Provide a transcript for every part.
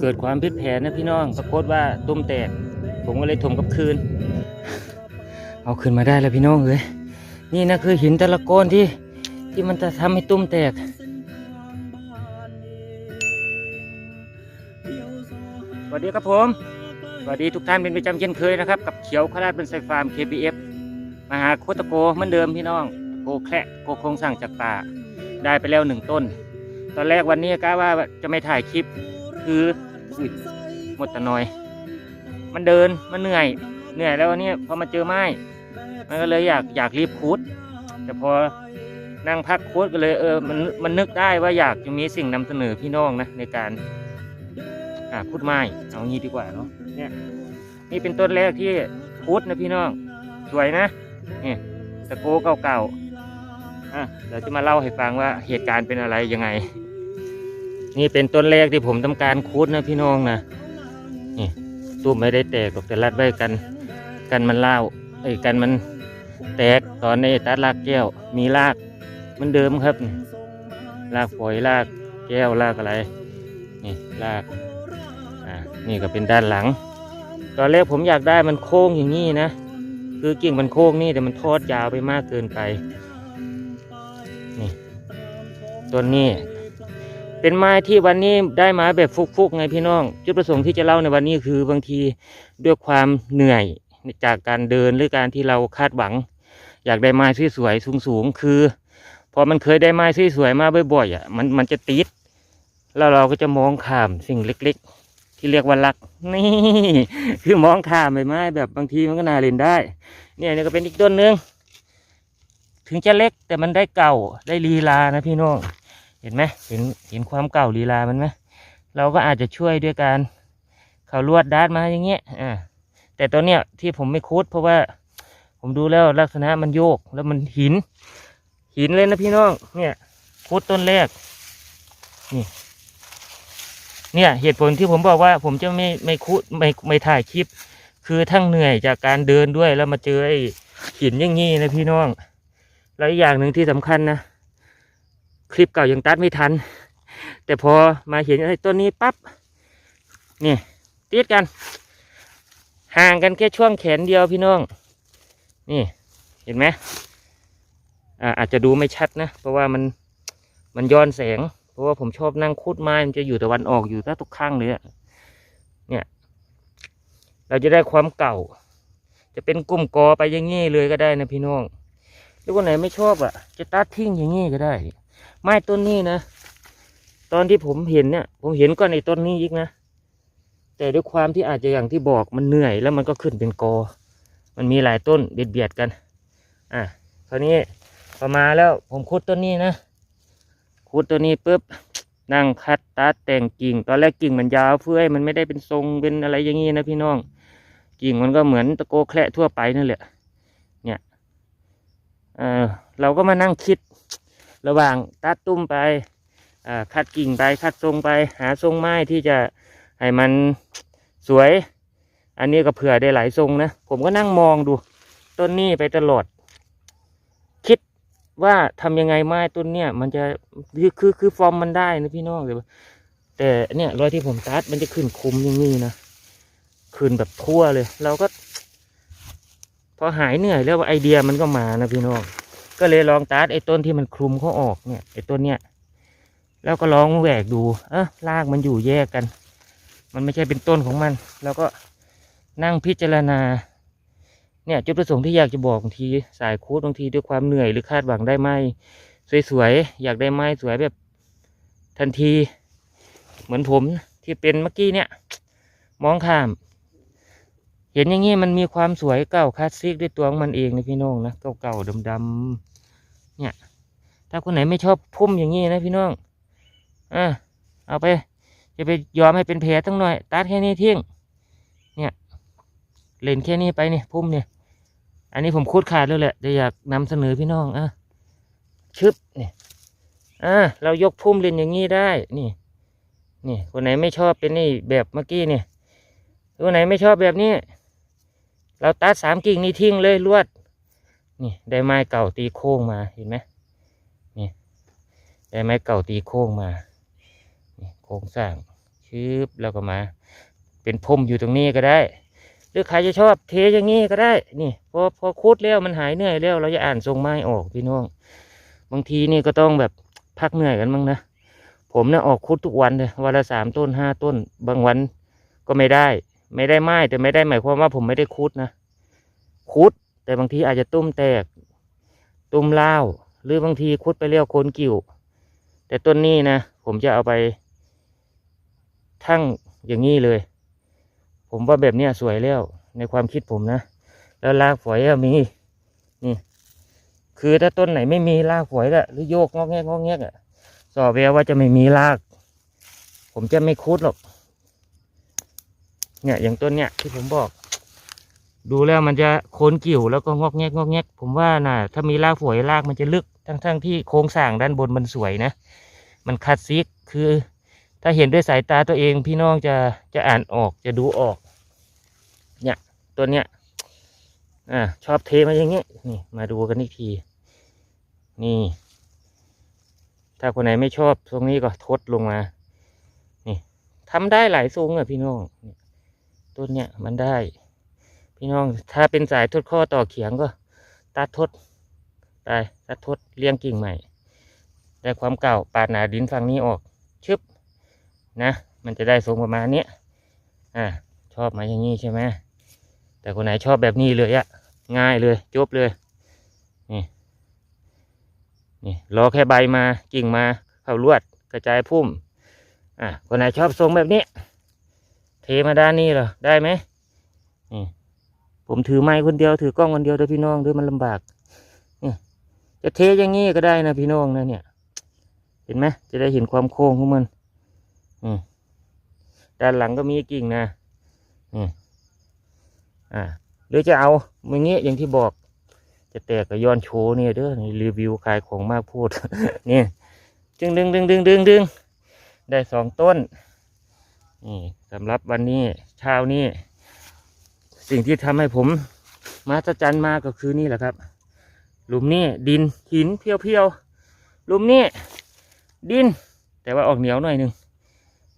เกิดความผิดแผนนะพี่น้องปรากฏว่าตุ้มแตก ผมก็เลยถมกับคืน เอาคืนมาได้แล้วพี่น้องเอ้ยนี่นะคือหินต่ละก้อนที่ที่มันจะทำให้ตุ้มแตกสวัสดีครับผมสวัสดีทุกท่านเป็นประจำเช่นเคยนะครับ กับเขียวขราดเป็นไซฟาร์ม KBF มาหาโคตโกเหมือนเดิมพี่น้องโกแคระโกโครงสั่งจากป่าได้ไปแล้วหนึ่งต้น ตอนแรกวันนี้กะว่าจะไม่ถ่ายคลิป คือ อุ๊ยหมดแตะนอย มันเดินมันเหนื่อย เหนื่อยแล้ววันนี้พอมาเจอไม้มันก็เลยอยากอยากรีบคูดแต่พอนั่งพักคูดก็เลยเออมันมันนึกได้ว่าอยากจะมีสิ่งนำเสนอพี่น้องนะในการอ่าคูดไม้เอางี้ดีกว่าเนาะเนี่ยนี่เป็นต้นแรกที่คูดนะพี่น้อง สวยนะนี่ตะโกเก่าๆอะเดี๋ยวจะมาเล่าให้ฟังว่าเหตุการณ์เป็นอะไรยังไง นี่เป็นต้นแรกที่ผมทำการคูดนะพี่น้องนะนี่ตู้ไม่ได้แตกหรอกแต่รัดไว้กัน กันมันเล่าไอ้ยกันมันแตกตอนในตัดรากแก้ว มีรากเหมันเดิมครับรากฝอยรากแก้วรากอะไรนี่รากอ่านี่ก็เป็นด้านหลัง ตอนแรกผมอยากได้มันโค้งอย่างนี้นะคือกิ่งมันโค้งนี่แต่มันทอดยาวไปมากเกินไปนี่ต้นนี้ เป็นไม้ที่วันนี้ได้มาแบบฟุกๆไงพี่น้อง จุดประสงค์ที่จะเล่าในวันนี้คือบางทีด้วยความเหนื่อยจากการเดินหรือการที่เราคาดหวัง อยากได้ไม้สวยๆสูงๆคือ พอมันเคยได้ไม้สวยๆมาบ่อยๆอะมันมันจะติดแล้วเราก็จะมองข้ามสิ่งเล็ก ๆ ที่เรียกว่ารักนี่คือมองข้ามใบไม้แบบบางทีมันก็น่าเล่นได้ เนี่ยนี่ก็เป็นอีกต้นหนึ่งถึงจะเล็กแต่มันได้เก่าได้ลีลานะพี่น้อง เห็นไหมเห็นเห็นความเก่าลีลามันไหมเราก็อาจจะช่วยด้วยการเขาลวดดาดมาอย่างเงี้ยอ่าแต่ตอนเนี้ยที่ผมไม่คุดเพราะว่าผมดูแล้วลักษณะมันโยกแล้วมันหิน หินเลยนะพี่น้องเนี่ยคุดต้นแรกนี่เนี่ยเหตุผลที่ผมบอกว่าผมจะไม่ไม่คุดไม่ไม่ถ่ายคลิป คือทั้งเหนื่อยจากการเดินด้วยแล้วมาเจอไอ้หินอย่างงี้นะพี่น้อง แล้วอีกอย่างหนึ่งที่สำคัญนะ คลิปเก่ายังตัดไม่ทัน แต่พอมาเห็นไอ้ต้นนี้ปั๊บนี่ติดกัน ห่างกันแค่ช่วงแขนเดียวพี่น้อง นี่เห็นไหมอ่าอาจจะดูไม่ชัดนะ เพราะว่ามันมันย้อนแสง เพราะว่าผมชอบนั่งคูดไม้มันจะอยู่ตะวันออกอยู่ถ้าทุกข้างเลยอะเนี่ย เราจะได้ความเก่า จะเป็นกลุ่มกอไปอย่างงี้เลยก็ได้นะพี่น้องหรือคนไหนไม่ชอบอะ จะตัดทิ้งอย่างงี้ก็ได้ ไม้ต้นนี้นะ ตอนที่ผมเห็นเนี่ย ผมเห็นก่อนในต้นนี้อีกนะ แต่ด้วยความที่อาจจะอย่างที่บอกมันเหนื่อยแล้วมันก็ขึ้นเป็นกอ มันมีหลายต้นเบียดเบียดกัน อะคราวนี้พอมาแล้วผมขุดต้นนี้นะขุดต้นนี้ปุ๊บนั่งคัดตัดแต่งกิ่ง ตอนแรกกิ่งมันยาวเพื่อให้มันไม่ได้เป็นทรงเป็นอะไรอย่างงี้นะพี่น้อง กิ่งมันก็เหมือนตะโกแคระทั่วไปนั่นแหละ เนี่ยเออเราก็มานั่งคิด ระหว่างตัดตุ้มไปคัดกิ่งไปคัดทรงไปหาทรงไม้ที่จะให้มันสวย อันนี้ก็เผื่อได้หลายทรงนะผมก็นั่งมองดูต้นนี้ไปตลอด คิดว่าทำยังไงไม้ต้นเนี้ยมันจะคือคือคือฟอร์มมันได้นะพี่น้องแต่แต่เนี่ยรอยที่ผมตัดมันจะขึ้นคุมอย่างนี้นะขึ้นแบบทั่วเลย เราก็ พอหายเหนื่อยแล้วไอเดียมันก็มานะพี่น้อง ก็เลยลองตัดไอ้ต้นที่มันคลุมเขาออกเนี่ยไอ้ต้นเนี้ยแล้วก็ลองแหวกดูเออรากมันอยู่แยกกัน มันไม่ใช่เป็นต้นของมัน แล้วก็นั่งพิจารณา เนี่ยจุดประสงค์ที่อยากจะบอกบางทีสายคูดบางทีด้วยความเหนื่อยหรือคาดหวังได้ไม้สวยๆอยากได้ไม้สวยแบบทันที เหมือนผมที่เป็นเมื่อกี้เนี่ย มองข้าม เห็นอย่างงี้มันมีความสวยเก่าคลาสสิกด้วยตัวของมันเองนะพี่น้องนะเก่าๆดำๆเนี่ย ถ้าคนไหนไม่ชอบพุ่มอย่างงี้นะพี่น้องอะเอาไปจะไปยอมให้เป็นแผลตั้งหน่อย ตัดแค่นี้ทิ้งเนี่ยเล่นแค่นี้ไปเนี่ยพุ่มเนี่ย อันนี้ผมคูดขาดแล้วแหละแต่อยากนำเสนอพี่น้องอะชึบเนี่ยอะเรายกพุ่มเล่นอย่างงี้ได้นี่นี่คนไหนไม่ชอบเป็นนี่แบบเมื่อกี้เนี่ยคนไหนไม่ชอบแบบนี้ เราตัดสามกิ่งนี้ทิ้งเลยลวด นี่ได้ไม้เก่าตีโค้งมาเห็นไหมนี่ได้ไม้เก่าตีโค้งมานี่โครงสร้างชืบแล้วก็มา เป็นพรมอยู่ตรงนี้ก็ได้ หรือใครจะชอบเทอย่างนี้ก็ได้ นี่พอพอคุดแล้วมันหายเหนื่อยแล้ว เราจะอ่านทรงไม้ออกพี่น้อง บางทีนี่ก็ต้องแบบพักเหนื่อยกันบ้างนะผมเนี่ยออกคุดทุกวันเลยวันละสามต้นห้าต้น บางวันก็ไม่ได้ ไม่ได้ไหม้แต่ไม่ได้หมายความว่าผมไม่ได้คุดนะคุด แต่บางทีอาจจะตุ้มแตก ตุ้มเล่าหรือบางทีคุดไปเรียวโคนกิ่ว แต่ต้นนี้นะผมจะเอาไป ทั้งอย่างนี้เลย ผมว่าแบบนี้สวยแล้ว ในความคิดผมนะ แล้วรากฝอยอะมีนี่ คือถ้าต้นไหนไม่มีรากฝอยละหรือโยกงอกแงกงอกแงกอะสอบแววว่าจะไม่มีราก ผมจะไม่คุดหรอก เนี่ยอย่างต้นเนี้ยที่ผมบอก ดูแล้วมันจะโคนกิ่วแล้วก็งอกแงกงอกแงกผมว่าน่ะ ถ้ามีรากฝอยรากมันจะลึกทั้งๆที่โครงสร้างด้านบนมันสวยนะ มันคัดซิกคือ ถ้าเห็นด้วยสายตาตัวเองพี่น้องจะจะอ่านออกจะดูออก เนี่ยตัวเนี้ยอ่าชอบเทมาอย่างเงี้ยนี่มาดูกันอีกที นี่ ถ้าคนไหนไม่ชอบทรงนี้ก็ทดลงมา นี่ทำได้หลายทรงอะพี่น้องนี่ ต้นเนี้ยมันได้ พี่น้องถ้าเป็นสายทดข้อต่อเขียงก็ ตัดทดไปตัดทดเลี้ยงกิ่งใหม่ได้ความเก่าปาดหนาดินฝั่งนี้ออกชึบนะ มันจะได้ทรงประมาณเนี้ยอ่าชอบมาอย่างนี้ใช่ไหมแต่คนไหนชอบแบบนี้เลยอะง่ายเลยจบเลยนี่นี่รอแค่ใบมากิ่งมาเข้าลวดกระจายพุ่มอะคนไหนชอบทรงแบบนี้ มาด้านนี้เหรอได้ไหมนี่ผมถือไม้คนเดียวถือกล้องคนเดียวเด้อพี่น้องด้วยมันลำบากนี่จะเทอย่างนี้ก็ได้นะพี่น้องนะเนี่ย เห็นไหมจะได้เห็นความโค้งของมันอืมด้านหลังก็มีกิ่งนะนี่อ่าหรือจะเอาอย่างงี้อย่างที่บอก จะแตกกับย้อนโชว์เนี่ยเด้อนี่รีวิวขายของมากพูดนี่ดึงดึงดึงดึงดึงดึงได้สองต้น นี่สำหรับวันนี้เช้านี้ สิ่งที่ทำให้ผมมาสจันมาก็คือนี่แหละครับ หลุมนี้ดินหินเพียวๆหลุมนี้ดิน แต่ว่าออกเหนียวหน่อยหนึ่ง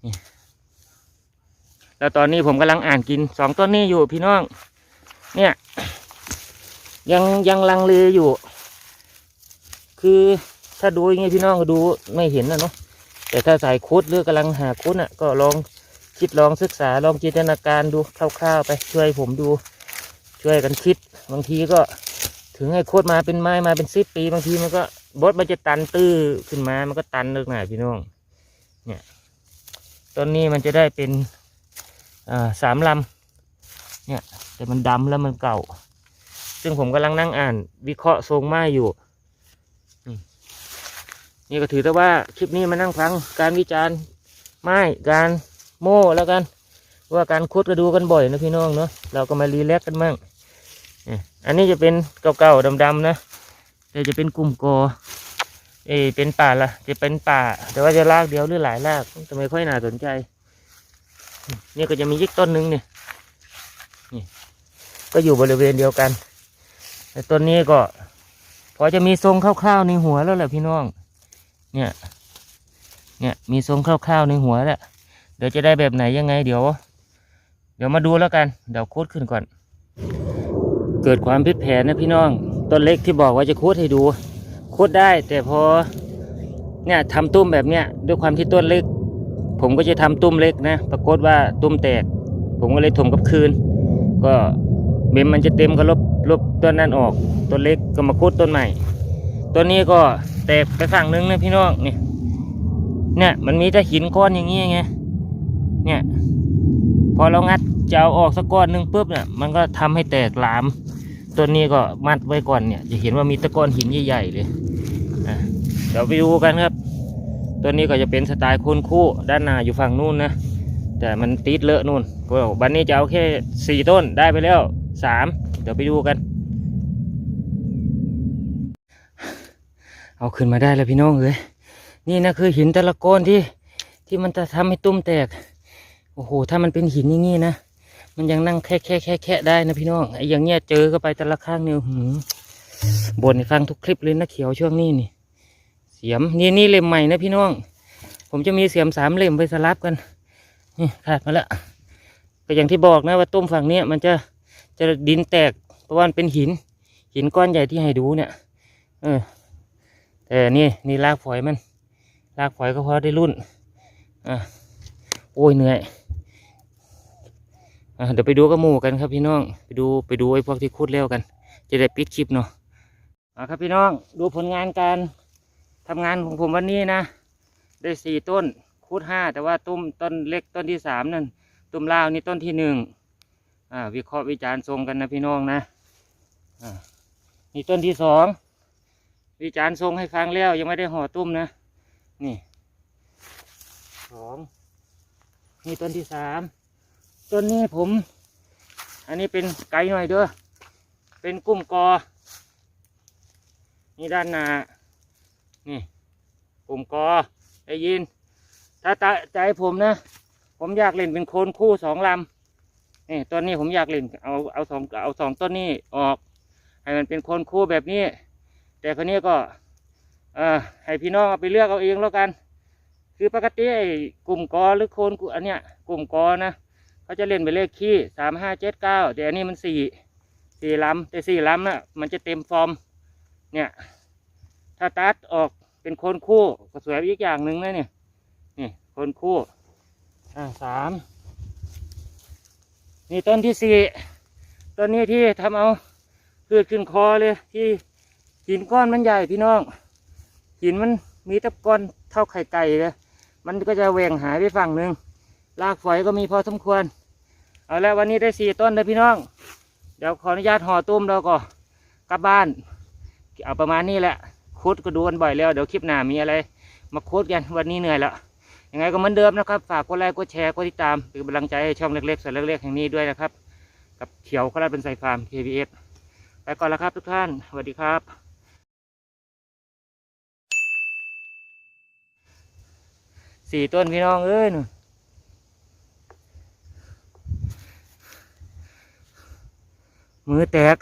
นี่แล้วตอนนี้ผมกำลังอ่านกินสองต้นนี้อยู่พี่น้อง เนี่ย ยังยังลังเลอยู่ คือถ้าดูอย่างงี้พี่น้องก็ดูไม่เห็นนะเนาะแต่ถ้าใส่โค้ดหรือกำลังหาโค้ดอะก็ลอง คิดลองศึกษาลองจินตนาการดูคร่าวๆไปช่วยผมดู ช่วยกันคิด บางทีก็ถึงให้โค้ดมาเป็นไม้มาเป็นสิบปี บางทีมันก็บดมันจะตันตื้อขึ้นมา มันก็ตันเลิกหน่ายพี่น้อง เนี่ยต้นนี้มันจะได้เป็นอ่าสามลำเนี่ย แต่มันดำแล้วมันเก่า ซึ่งผมกำลังนั่งอ่าน วิเคราะห์ทรงไม้อยู่นี่นี่ก็ถือแต่ว่าคลิปนี้มานั่งฟังการวิจารณ์ไม้การ โม่แล้วกัน ว่าการคุดก็ดูกันบ่อยนะพี่น้องเนาะเราก็มารีแลกกันมั่งนี่อันนี้จะเป็นเก่าๆดำๆนะแต่จะเป็นกลุ่มกอเอเป็นป่าละจะเป็นป่า แต่ว่าจะลากเดียวหรือหลายลากจะไม่ค่อยน่าสนใจ นี่ก็จะมียิกต้นหนึงเนี่ยก็อยู่บริเวณเดียวกันแต่ต้นนี้ก็ พอจะมีทรงคร่าวๆในหัวแล้วแหละพี่น้อง เนี่ย เนี่ยมีทรงคร่าวๆในหัวแล้ว ดี๋ยวจะได้แบบไหนยังไง เดี๋ยว เดี๋ยวมาดูแล้วกัน เดี๋ยวคูดขึ้นก่อน เกิดความผิดแผนนะพี่น้อง ต้นเล็กที่บอกว่าจะคูดให้ดูคูดได้ แต่พอเนี่ยทำตุ้มแบบเนี้ยด้วยความที่ต้นเล็ก ผมก็จะทำตุ้มเล็กนะปรากฏว่าตุ้มแตก ผมก็เลยถมกับคืน ก็เมมมันจะเต็มก็ลบลบต้นนั้นออกต้นเล็กก็มาคุดต้นใหม่ต้นนี้ก็แตกไปฝั่งนึงนะพี่น้องนี่เนี่ยมันมีแต่หินก้อนอย่างงี้ไง เนี่ย พอเรางัดจะเอาออกสักก้อนหนึ่งปุ๊บเนี่ยมันก็ทำให้แตกหลามต้นนี้ก็มัดไว้ก่อนเนี่ย จะเห็นว่ามีตะก้อนหินใหญ่ๆเลยเดี๋ยวไปดูกันครับต้นนี้ก็จะเป็นสไตล์โคนคู่ด้านหน้าอยู่ฝั่งนู้นนะแต่มันติดเลอะนู่นก็วันนี้จะเอาแค่สี่ต้นได้ไปแล้วสามเดี๋ยวไปดูกัน เอาขึ้นมาได้แล้วพี่น้องเอ้ยนี่นะคือหินต่ละก้อนที่ที่มันจะทำให้ตุ้มแตก โอ้โห ถ้ามันเป็นหินอย่างงี้นะ มันยังนั่งแค่แค่แค่แค่ได้นะพี่น้อง ไอ้อย่างเงี้ยเจอก็ไปแต่ละข้างเนี่ยหืมบ่นให้ฟังทุกคลิปเลยนะเขียวช่วงนี้นี่ เสียม นี่นี่เล่มใหม่นะพี่น้อง ผมจะมีเสียมสามเล่มไปสลับกัน นี่ขาดมาแล้วก็อย่างที่บอกนะว่าต้มฝั่งเนี้ยมันจะจะดินแตกเพราะว่ามันเป็นหิน หินก้อนใหญ่ที่ให้ดูเนี่ย เออ แต่นี่นี่รากฝอยมัน รากฝอยก็พอได้รุ่น อะ โอ้ยเหนื่อย เดี๋ยวไปดูกับหมูกันครับพี่น้อง ไปดูไปดูไอ้พวกที่คุดเร็วกัน จะได้ปิดคลิปเนาะอะครับพี่น้องดูผลงานการทำงานของผมวันนี้นะ ได้สี่ต้นคุดห้าแต่ว่าต้นต้นเล็กต้นที่สามนั่นต้นลาวนี่ต้นที่หนึ่งอ่าวิเคราะห์วิจารณ์ทรงกันนะพี่น้องนะอ่านี่ต้นที่สองวิจารณ์ทรงให้ฟังแล้วยังไม่ได้ห่อตุ้มนะ นี่สองนี่ต้นที่สาม ต้นนี้ผม อันนี้เป็นไกลหน่อยเด้อเป็นกุ้มกอ นี่ด้านหน้านี่กุ้มกอได้ยิน ถ้าตาใจผมนะ ผมอยากเล่นเป็นโคนคู่สองลำนี่ต้นนี้ผมอยากเล่นเอาเอาสองเอาสองต้นนี้ออก ให้มันเป็นโคนคู่แบบนี้ แต่คนนี้ก็เอ่อให้พี่น้องเอาไปเลือกเอาเองแล้วกัน คือปกติไอ้กลุ่มกอหรือโคนกูอันเนี้ยกลุ่มกอนะ เขาจะเล่นไปนเลขขี้สามห้าเจ็ดเก้าแต่อันนี้มันสี่สี่ล้ำแต่สี่ล้ำน่ะมันจะเต็มฟอร์มเนี่ย ถ้าตัดออกเป็นคนคู่ก็สวยอีกอย่างหนึ่งนะเนี่ยนี่คนคู่อ่าสามนี่ต้นที่สี่ต้นนี้ที่ทำเอาพืชขึ้นคอเลยที่หินก้อนมันใหญ่พี่น้อง หินมันมีตะกอนเท่าไข่ไก่เลยมันก็จะแหว่งหายไปฝั่งหนึ่ง รากฝอยก็มีพอสมควร เอาแล้ววันนี้ได้สี่ต้นเลยพี่น้อง เดี๋ยวขออนุญาตห่อตุ้มแล้วก็กลับบ้าน เอาประมาณนี้แหละคุดก็ดูกันบ่อยแล้ว เดี๋ยวคลิปหน้ามีอะไร มาคุดกันวันนี้เหนื่อยแล้วยังไงก็เหมือนเดิมนะครับ ฝากกดไลค์กดแชร์กดติดตามเป็นกำลังใจให้ช่องเล็กๆส่วนเล็กๆแห่งนี้ด้วยนะครับ กับเขียวขลาดเป็นไซฟาร์ม KBS ไปก่อนแล้วครับทุกท่านสวัสดีครับสี่ต้นพี่น้องเอ้ยนู่น มือแตก